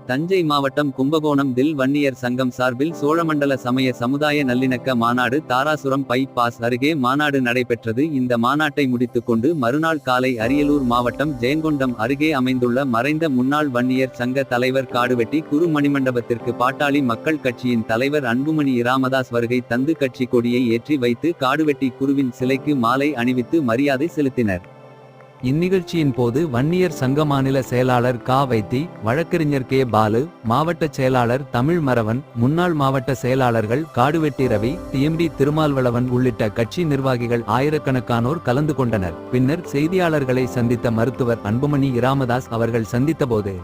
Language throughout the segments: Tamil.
தஞ்சை மாவட்டம் கும்பகோணம் தில் வன்னியர் சங்கம் சார்பில் சோழமண்டல சமய சமுதாய நல்லிணக்க மாநாடு தாராசுரம் பை பாஸ் அருகே மாநாடு நடைபெற்றது. இந்த மாநாட்டை முடித்துக்கொண்டு மறுநாள் காலை அரியலூர் மாவட்டம் ஜெயங்கொண்டம் அருகே அமைந்துள்ள மறைந்த முன்னாள் வன்னியர் சங்க தலைவர் காடுவெட்டி குரு மணிமண்டபத்திற்கு பாட்டாளி மக்கள் கட்சியின் தலைவர் அன்புமணி இராமதாஸ் வருகை தந்து கட்சி கொடியை ஏற்றி வைத்து காடுவெட்டி குருவின் சிலைக்கு மாலை அணிவித்து மரியாதை செலுத்தினர். இந்நிகழ்ச்சியின் போது வன்னியர் சங்க மாநில செயலாளர் கா. வைத்தி வழக்கறிஞர் கே. பாலு மாவட்ட செயலாளர் தமிழ் மறவன் முன்னாள் மாவட்ட செயலாளர்கள் காடுவெட்டி ரவி டிஎம்டி திருமால்வளவன் உள்ளிட்ட கட்சி நிர்வாகிகள் ஆயிரக்கணக்கானோர் கலந்து கொண்டனர். பின்னர் செய்தியாளர்களை சந்தித்த மருத்துவர் அன்புமணி இராமதாஸ் அவர்கள் சந்தித்தபோது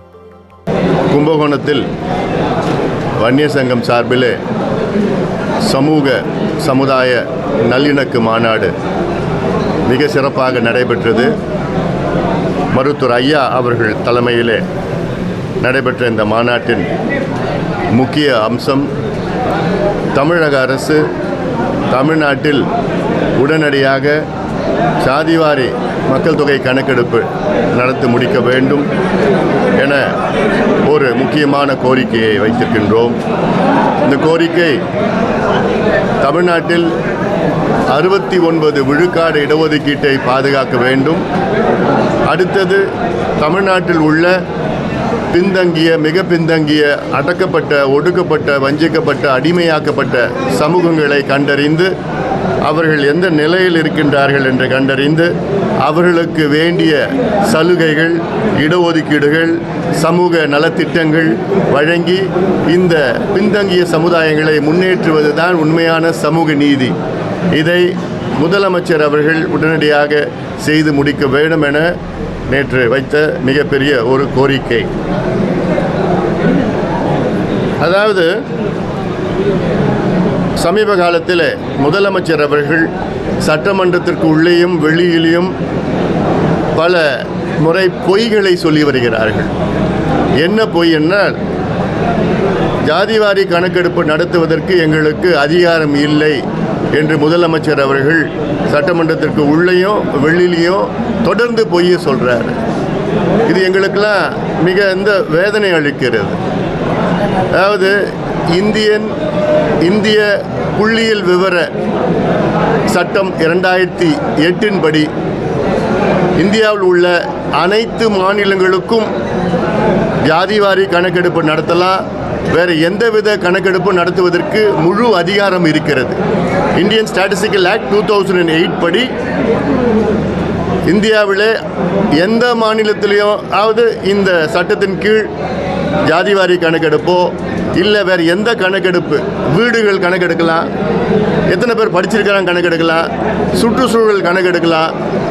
கும்பகோணத்தில் வன்னியர் சங்கம் சார்பிலே சமூக சமுதாய நல்லிணக்கு மாநாடு மிக சிறப்பாக நடைபெற்றது. மருத்துவர் ஐயா அவர்கள் தலைமையிலே நடைபெற்ற இந்த மாநாட்டின் முக்கிய அம்சம் தமிழக அரசு தமிழ்நாட்டில் உடனடியாக சாதிவாரி மக்கள் தொகை கணக்கெடுப்பு நடத்தி முடிக்க வேண்டும் என ஒரு முக்கியமான கோரிக்கையை வைத்திருக்கின்றோம். இந்த கோரிக்கை தமிழ்நாட்டில் அறுபத்தி ஒன்பது விழுக்காடு இடஒதுக்கீட்டை பாதுகாக்க வேண்டும். அடுத்தது தமிழ்நாட்டில் உள்ள பின்தங்கிய மிக பின்தங்கிய அடக்கப்பட்ட ஒடுக்கப்பட்ட வஞ்சிக்கப்பட்ட அடிமையாக்கப்பட்ட சமூகங்களை கண்டறிந்து அவர்கள் எந்த நிலையில் இருக்கின்றார்கள் என்று கண்டறிந்து அவர்களுக்கு வேண்டிய சலுகைகள் இடஒதுக்கீடுகள் சமூக நலத்திட்டங்கள் வழங்கி இந்த பின்தங்கிய சமுதாயங்களை முன்னேற்றுவது தான் உண்மையான சமூக நீதி. இதை முதலமைச்சர் அவர்கள் உடனடியாக செய்து முடிக்க வேண்டும் என நேற்று வைத்த மிகப்பெரிய ஒரு கோரிக்கை. அதாவது சமீப காலத்தில் முதலமைச்சர் அவர்கள் சட்டமன்றத்திற்கு உள்ளேயும் வெளியிலேயும் பல முறை பொய்களை சொல்லி வருகிறார்கள். என்ன பொய் என்றால் ஜாதிவாரி கணக்கெடுப்பு நடத்துவதற்கு எங்களுக்கு அதிகாரம் இல்லை என்று முதலமைச்சர் அவர்கள் சட்டமன்றத்திற்கு உள்ளேயும் வெளியிலையும் தொடர்ந்து பொய்யை சொல்கிறார் இது எங்களுக்கெல்லாம் மிக இந்த வேதனை அளிக்கிறது. அதாவது இந்தியன் இந்திய புள்ளியியல் விவர சட்டம் இரண்டாயிரத்தி எட்டின் படி இந்தியாவில் உள்ள அனைத்து மாநிலங்களுக்கும் ஜாதிவாரி கணக்கெடுப்பு நடத்தலாம். வேறு எந்தவித கணக்கெடுப்பு நடத்துவதற்கு முழு அதிகாரம் இருக்கிறது. Indian statistical act two thousand eight படி இந்தியாவில் எந்த மாநிலத்திலையும் அதாவது இந்த சட்டத்தின் கீழ் ஜாதிவாரி கணக்கெடுப்போ இல்லை வேறு எந்த கணக்கெடுப்பு வீடுகள் கணக்கெடுக்கலாம் எத்தனை பேர் படிச்சிருக்கிறாங்க கணக்கெடுக்கலாம் சுற்றுச்சூழல் கணக்கெடுக்கலாம்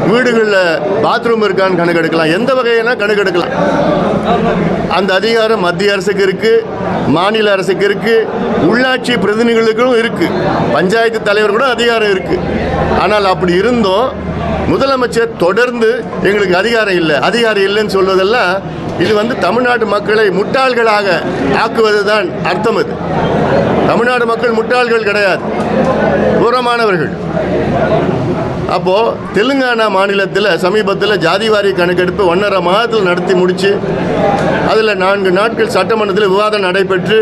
வீடுகளில் பாத்ரூம் இருக்கான்னு கணக்கெடுக்கலாம் எந்த வகையான கணக்கெடுக்கலாம்? அந்த அதிகாரம் மத்திய அரசுக்கு இருக்குது மாநில அரசுக்கு இருக்குது உள்ளாட்சி பிரதிநிதிகளுக்கும் இருக்குது பஞ்சாயத்து தலைவர் கூட அதிகாரம் இருக்குது ஆனால் அப்படி இருந்தும் முதலமைச்சர் தொடர்ந்து எங்களுக்கு அதிகாரம் இல்லை அதிகாரம் இல்லைன்னு சொல்வதெல்லாம் இது வந்து தமிழ்நாட்டு மக்களை முட்டாள்களாக ஆக்குவது தான் அர்த்தம் அது தமிழ்நாடு மக்கள் முட்டாள்கள் கிடையாது. தூரமானவர்கள் அப்போது தெலுங்கானா மாநிலத்தில் சமீபத்தில் ஜாதிவாரி கணக்கெடுப்பு ஒன்றரை மாதத்தில் நடத்தி முடித்து அதில் நான்கு நாட்கள் சட்டமன்றத்தில் விவாதம் நடைபெற்று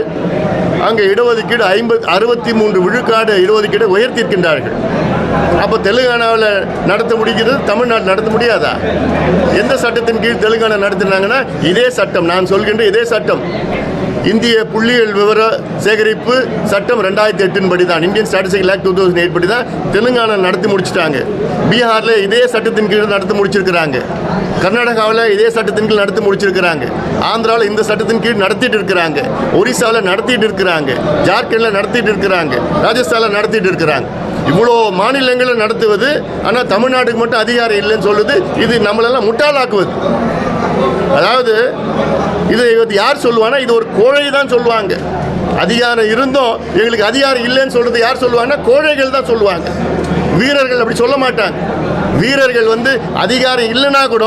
அங்கே இடஒதுக்கீடு ஐம்பது அறுபத்தி மூன்று விழுக்காடு இடஒதுக்கீடு உயர்த்தியிருக்கின்றார்கள். அப்போ தெலுங்கானாவில் நடத்த முடிக்கிறது தமிழ்நாடு நடத்த முடியாதா? எந்த சட்டத்தின் கீழ் தெலுங்கானா நடத்தினாங்கன்னா இதே சட்டம் நான் சொல்கின்ற இதே சட்டம். இந்திய புள்ளியியல் விவர சேகரிப்பு சட்டம் ரெண்டாயிரத்தி எட்டின் படி தான் Indian statistic act two thousand eight படி தான் தெலுங்கானா நடத்தி முடிச்சிட்டாங்க. பீகாரில் இதே சட்டத்தின் கீழ் நடத்தி முடிச்சிருக்கிறாங்க. கர்நாடகாவில் இதே சட்டத்தின் கீழ் நடத்தி முடிச்சிருக்கிறாங்க. ஆந்திராவில் இந்த சட்டத்தின் கீழ் நடத்திட்டு இருக்கிறாங்க. ஒரிசாவில் நடத்திட்டு இருக்கிறாங்க. ஜார்க்கண்டில் நடத்திட்டு இருக்கிறாங்க. ராஜஸ்தானில் நடத்திட்டு இருக்கிறாங்க. இவ்வளோ மாநிலங்களை நடத்துவது ஆனால் தமிழ்நாட்டுக்கு மட்டும் அதிகாரம் இல்லைன்னு சொல்லுது. இது நம்மளெல்லாம் முட்டாளாக்குவது. அதாவது இது யார் சொல்லுவானா இது ஒரு கோழை தான் சொல்லுவாங்க. அதிகாரம் இருந்தும் எங்களுக்கு அதிகாரம் இல்லைன்னு சொல்றது யார் சொல்லுவாங்கன்னா கோழைகள் தான் சொல்லுவாங்க. வீரர்கள் அப்படி சொல்ல மாட்டாங்க. வீரர்கள் வந்து அதிகாரம் இல்லைன்னா கூட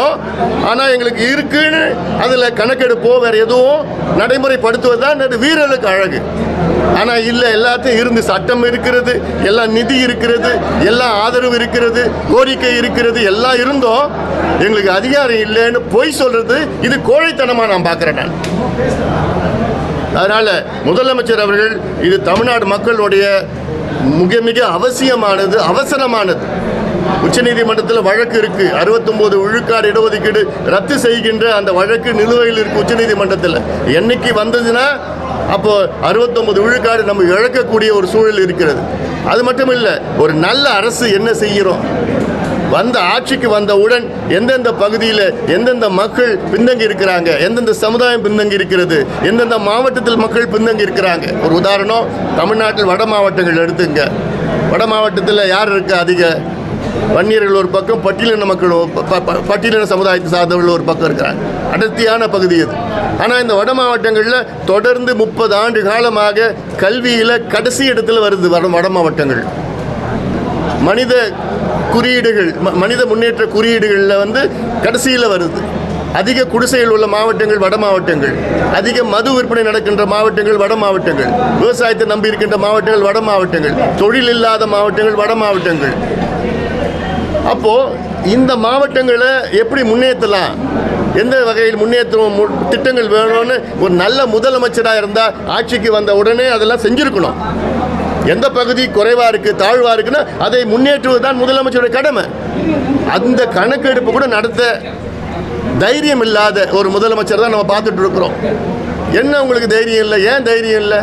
ஆனால் எங்களுக்கு இருக்குன்னு அதில் கணக்கெடுப்போ வேறு எதுவும் நடைமுறைப்படுத்துவது தான் வீரர்களுக்கு அழகு. ஆனால் இல்லை எல்லாத்தையும் இருந்து சட்டம் இருக்கிறது எல்லா நிதி இருக்கிறது எல்லாம் ஆதரவு இருக்கிறது கோரிக்கை இருக்கிறது எல்லாம் இருந்தும். எங்களுக்கு அதிகாரம் இல்லைன்னு பொய் சொல்கிறது இது கோழைத்தனமாக நான் பார்க்குறேன் நான். அதனால் முதலமைச்சர் அவர்கள் இது தமிழ்நாடு மக்களுடைய மிக மிக அவசியமானது அவசரமானது. உச்சநீதிமன்றத்தில் வழக்கு இருக்கு. 69 விழுக்காடு இடஒதுக்கீடு ரத்து செய்கின்ற அந்த வழக்கு நிலுவையில் இருக்கு உச்சநீதிமன்றத்தில். என்னைக்கு வந்ததுன்னா அப்போ 69 விழுக்காடு நம்ம இழக்கக்கூடிய ஒரு சூழல் இருக்கிறது. அது மட்டும் இல்லை ஒரு நல்ல அரசு என்ன செய்கிறோம்? வந்த ஆட்சிக்கு வந்தவுடன் எந்தெந்த பகுதியில் எந்தெந்த மக்கள் பின்தங்கி இருக்கிறாங்க? எந்தெந்த சமுதாயம் பின்தங்கி இருக்கிறது? எந்தெந்த மாவட்டத்தில் மக்கள் பின்தங்கி இருக்கிறாங்க? ஒரு உதாரணம் தமிழ்நாட்டில் வட மாவட்டங்கள் எடுத்துங்க. வட மாவட்டத்தில் யார் இருக்கு அதிக? வன்னியர்கள் ஒரு பக்கம் பட்டியலின மக்கள் ப- ப- பட்டியலின சமுதாயத்தை சார்ந்தவர்கள் ஒரு பக்கம் இருக்கிறாங்க. அடர்த்தியான பகுதி அது. ஆனால் இந்த வட மாவட்டங்களில் தொடர்ந்து முப்பது ஆண்டு காலமாக கல்வியில் கடைசி இடத்துல வருது வட வட மாவட்டங்கள். மனித குறியீடுகள் மனித முன்னேற்ற குறியீடுகளில் வந்து கடைசியில் வருது. அதிக குடிசைகள் உள்ள மாவட்டங்கள் வட மாவட்டங்கள். அதிக மது விற்பனை நடக்கின்ற மாவட்டங்கள் வட மாவட்டங்கள். விவசாயத்தை நம்பி இருக்கின்ற மாவட்டங்கள் வட மாவட்டங்கள். தொழில் இல்லாத மாவட்டங்கள் வட மாவட்டங்கள். அப்போது இந்த மாவட்டங்களை எப்படி முன்னேற்றலாம்? எந்த வகையில் முன்னேற்றம் மு- திட்டங்கள் வேணும்னு ஒரு நல்ல முதலமைச்சராக இருந்தால் ஆட்சிக்கு வந்த உடனே அதெல்லாம் செஞ்சுருக்கணும். எந்த பகுதி குறைவாக இருக்குது தாழ்வாக இருக்குன்னா அதை முன்னேற்றுவது தான் முதலமைச்சருடைய கடமை. அந்த கணக்கெடுப்பு கூட நடத்த தைரியம் இல்லாத ஒரு முதலமைச்சர் தான் நம்ம பார்த்துட்டு இருக்கிறோம். என்ன உங்களுக்கு தைரியம் இல்லை? ஏன் தைரியம் இல்லை?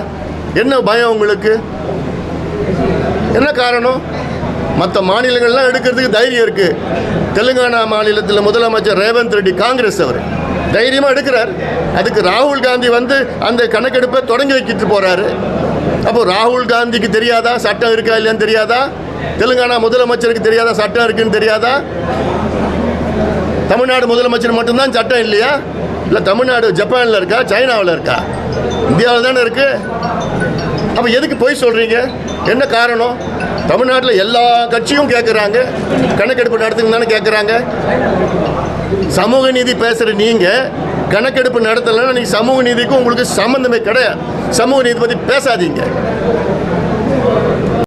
என்ன பயம் உங்களுக்கு? என்ன காரணம்? மற்ற மாநிலங்கள்லாம் எடுக்கிறதுக்கு தைரியம் இருக்குது தெலுங்கானா மாநிலத்தில் முதலமைச்சர் ரேவந்த் ரெட்டி காங்கிரஸ் அவர். தைரியமாக எடுக்கிறார். அதுக்கு ராகுல் காந்தி வந்து அந்த கணக்கெடுப்பை தொடங்கி வைக்கிட்டு போகிறாரு அப்போ ராகுல் காந்திக்கு தெரியாதா? சட்டம் இருக்கா இல்லையான்னு தெரியாதா? தெலுங்கானா முதலமைச்சருக்கு தெரியாதா? சட்டம் இருக்குன்னு தெரியாதா? தமிழ்நாடு முதலமைச்சர் மட்டும்தான் சட்டம் இல்லையா? இல்லை தமிழ்நாடு ஜப்பானில் இருக்கா? சைனாவில் இருக்கா? இந்தியாவில் தானே இருக்குது அப்போ எதுக்கு போய் சொல்கிறீங்க என்ன காரணம்? தமிழ்நாட்டில் எல்லா கட்சியும் கேட்குறாங்க கணக்கெடுப்பு நடத்துங்க தானே கேட்குறாங்க சமூக நீதி பேசுகிற நீங்கள் கணக்கெடுப்பு நடத்தலைன்னா நீங்கள் சமூக நீதிக்கும் உங்களுக்கு சம்மந்தமே கிடையாது. சமூக நீதி பற்றி பேசாதீங்க.